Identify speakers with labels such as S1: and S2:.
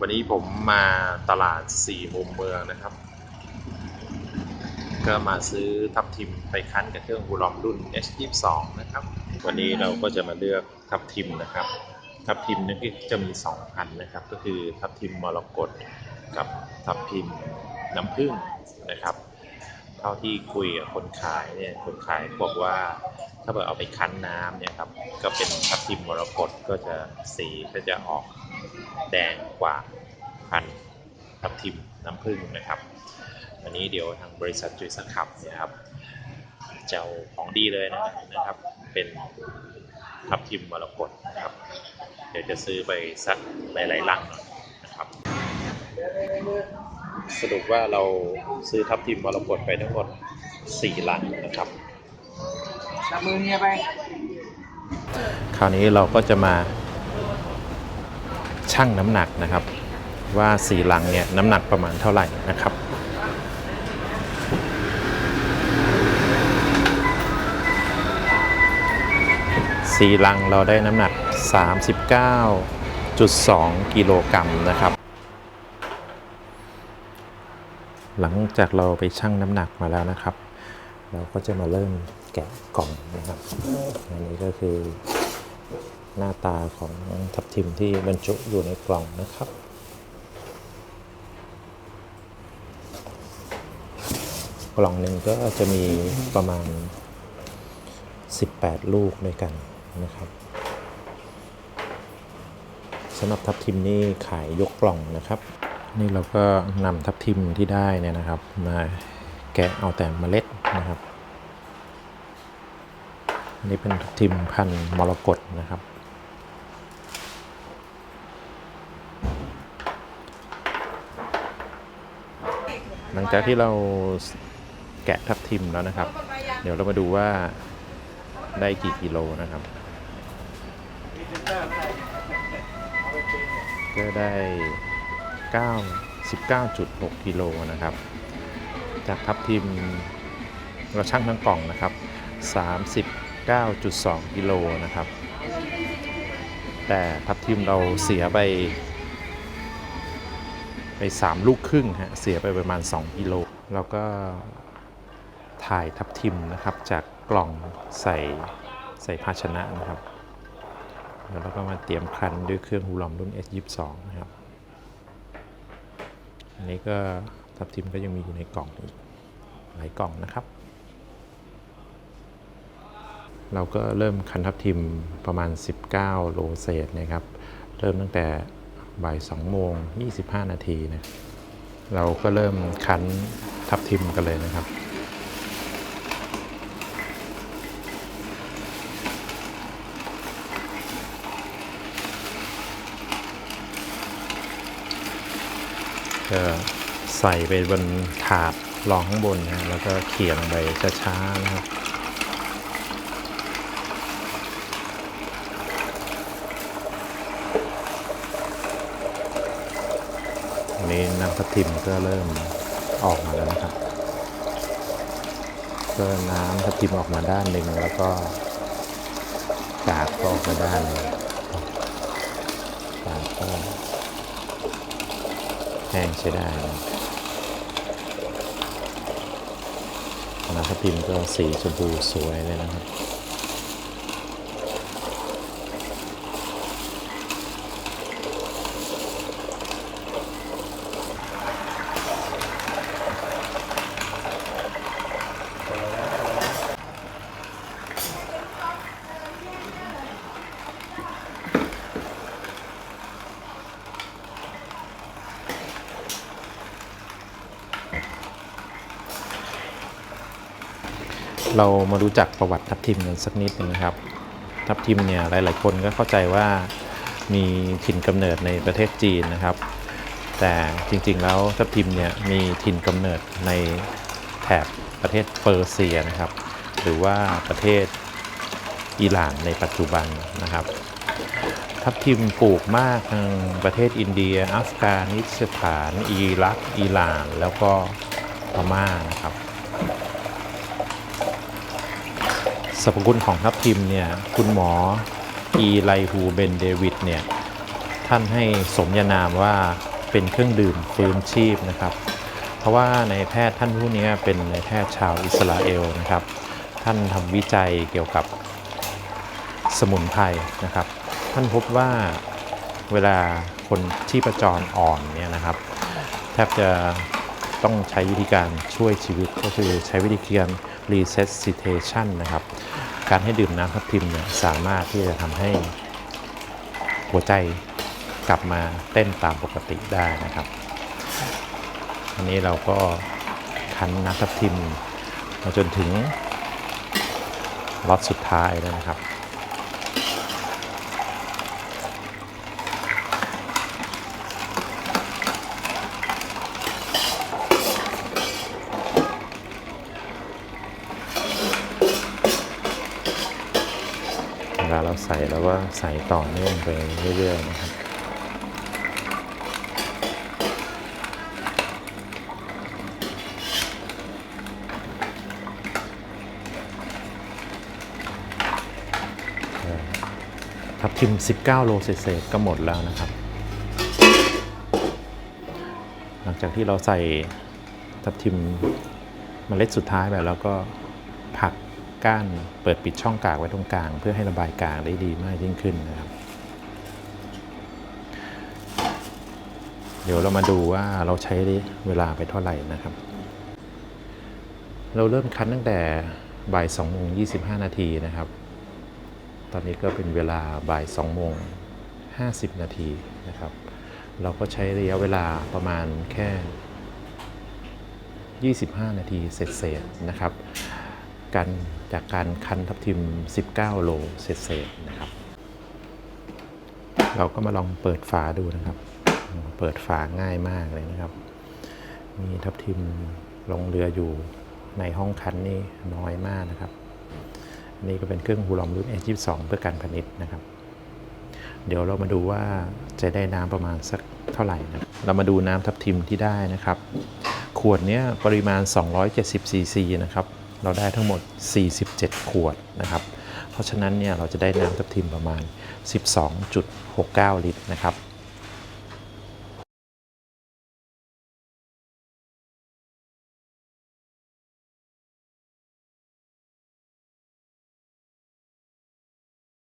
S1: วันนี้ผมมาตลาดสี่มุมเมืองนะครับ ก็มาซื้อทับทิมไปคั้นกับเครื่องบูลอมรุ่น S22 นะครับ วันนี้เราก็จะมาเลือกทับทิมนะครับ ทับทิมนี่จะมี2พันนะครับ ก็คือทับทิมมรกตกับทับทิมน้ำผึ้งนะครับ เท่าที่คุยกับคนขายเนี่ยคนขายบอกว่า ถ้าเกิดเอาไปคั้นน้ำเนี่ยครับก็เป็นทับทิมมรกตก็จะสีก็จะออกแดงกว่าพันทับทิมน้ำผึ้งนะครับอันนี้เดี๋ยวทางบริษัทจุยสครับเนี่ยครับจะเอาของดีเลยนะนะครับ เป็นทับทิมมรกตนะครับ เดี๋ยวจะซื้อไปสักหลายๆลังหน่อยนะครับ สรุปว่าเราซื้อทับทิมมรกตไปทั้งหมด4ลังนะครับ
S2: จับมือเฮียไป
S1: คราวนี้เราก็จะมาชั่งน้ำหนักนะครับ ว่าสีลังเนี่ยน้ำหนักประมาณเท่าไหร่นะครับสีลังเราได้น้ำหนัก 39.2 กิโลกรัมนะครับ หลังจากเราไปชั่งน้ำหนักมาแล้วนะครับ เราก็จะมาเริ่มแกะกล่องนะครับอันนี้ก็คือหน้าตาของทับทิมที่บรรจุอยู่ในกล่องนะครับกล่องหนึ่งก็จะมีประมาณ 18 ลูกด้วยกันนะครับสำหรับทับทิมนี่ขายยกกล่องนะครับ นี่เราก็นำทับทิมที่ได้เนี่ยนะครับ มาแกะเอาแต่เมล็ดนะครับอันนี้เป็นทับทิมพันธุ์มรกตนะครับ หลังจากที่เราแกะทับทิมแล้วนะครับ เดี๋ยวเรามาดูว่าได้กี่กิโลนะครับ ก็ได้ 9 19.6กิโลนะครับ จากทับทิมเราชั่งทั้งกล่องนะครับ 39.2กิโลนะครับ แต่ทับทิมเราเสียไปไป 3 ลูกครึ่งฮะ เสียไปประมาณ 2กิโล แล้วก็ถ่ายทับทิมนะครับ จากกล่องใส่ใส่ภาชนะนะครับ แล้วเราก็มาเตรียมคันด้วยเครื่องฮูลอมรุ่น S22 นะครับ อันนี้ก็ทับทิมก็ยังมีอยู่ในกล่องอีกหลายกล่องนะครับ เราก็เริ่มคันทับทิมประมาณ 19 โลเศษนะครับ เริ่มตั้งแต่บ่าย2โมง 25 นาทีนะ เราก็เริ่มคั้นทับทิมกันเลยนะครับ ก็ใส่ไปบนถาดรองข้างบนนะแล้วก็เขี่ยลงไปช้าๆนะครับอันนี้น้ำทับทิมก็เริ่มออกมาแล้วนะครับก็น้ำทับทิมออกมาด้านหนึ่งแล้วก็กากก็ออกมาด้านหนึ่งกากก็ แห้งใช้ได้นะน้ำทับพิมก็สีชมพูสวยเลยนะครับ เรามารู้จักประวัติทับทิมกันสักนิดหนึงนะครับ ทับทิมเนี่ยหลาย ๆ คนก็เข้าใจว่ามีถิ่นกำเนิดในประเทศจีนนะครับ แต่จริง ๆ แล้วทับทิมเนี่ยมีถิ่นกำเนิดในแถบประเทศเปอร์เซียนะครับ หรือว่าประเทศอิหร่านในปัจจุบันนะครับ ทับทิมปลูกมากทางประเทศอินเดีย อัฟกานิสถาน อิรักอิหร่าน แล้วก็พม่านะครับ สรรพคุณของทับทิมเนี่ยคุณหมออีไลฮูเบนเดวิดเนี่ยท่านให้สมญานามว่าเป็นเครื่องดื่มฟื้นชีพนะครับ เพราะว่าในแพทย์ท่านผู้นี้เป็นในแพทย์ชาวอิสราเอลนะครับ ท่านทำวิจัยเกี่ยวกับสมุนไพรนะครับ ท่านพบว่าเวลาคนที่ประจรอ่อนเนี่ยนะครับ แทบจะต้องใช้วิธีการช่วยชีวิตก็คือใช้วิธีการ resuscitation นะครับ การให้ดื่มน้ำทับทิมเนี่ยสามารถที่จะทำให้หัวใจกลับมาเต้นตามปกติได้นะครับ อันนี้เราก็คั้นน้ำทับทิมมาจนถึงล็อตสุดท้ายแล้วนะครับ เราใส่แล้วก็ใส่ต่อเนื่องไปเรื่อยๆนะครับทับทิม 19 โลเศษๆก็หมดแล้วนะครับ หลังจากที่เราใส่ทับทิมเมล็ดสุดท้ายไปแล้วก็ผัก ก้านเปิดปิดช่องกากไว้ตรงกลาง เพื่อให้ระบายกากได้ดีมากยิ่งขึ้นนะครับ เดี๋ยวเรามาดูว่าเราใช้เวลาไปเท่าไหร่นะครับ เราเริ่มคั้นตั้งแต่บ่าย2โมง25นาทีนะครับ ตอนนี้ก็เป็นเวลาบ่าย2โมง50นาทีนะครับ เราก็ใช้ระยะเวลาประมาณแค่ 25 นาทีเสร็จๆนะครับ การ จากการคั้นทับทิม 19 โลเศษๆนะครับ เราก็มาลองเปิดฝาดูนะครับ เปิดฝาง่ายมากเลยนะครับ มีทับทิมลงเรืออยู่ในห้องคั้นนี่น้อยมากนะครับอันนี้ก็เป็นเครื่องฮูลอมรุ่น A22 เพื่อการพาณิชย์นะครับ เดี๋ยวเรามาดูว่าจะได้น้ำประมาณสักเท่าไหร่นะเรามาดูน้ำทับทิมที่ได้นะครับ ขวดนี้ปริมาณ 270 ซีซีนะครับ เราได้ทั้งหมด 47 ขวดนะครับ เพราะฉะนั้นเนี่ยเราจะได้น้ำทับทิมประมาณ 12.69 ลิตรนะครับ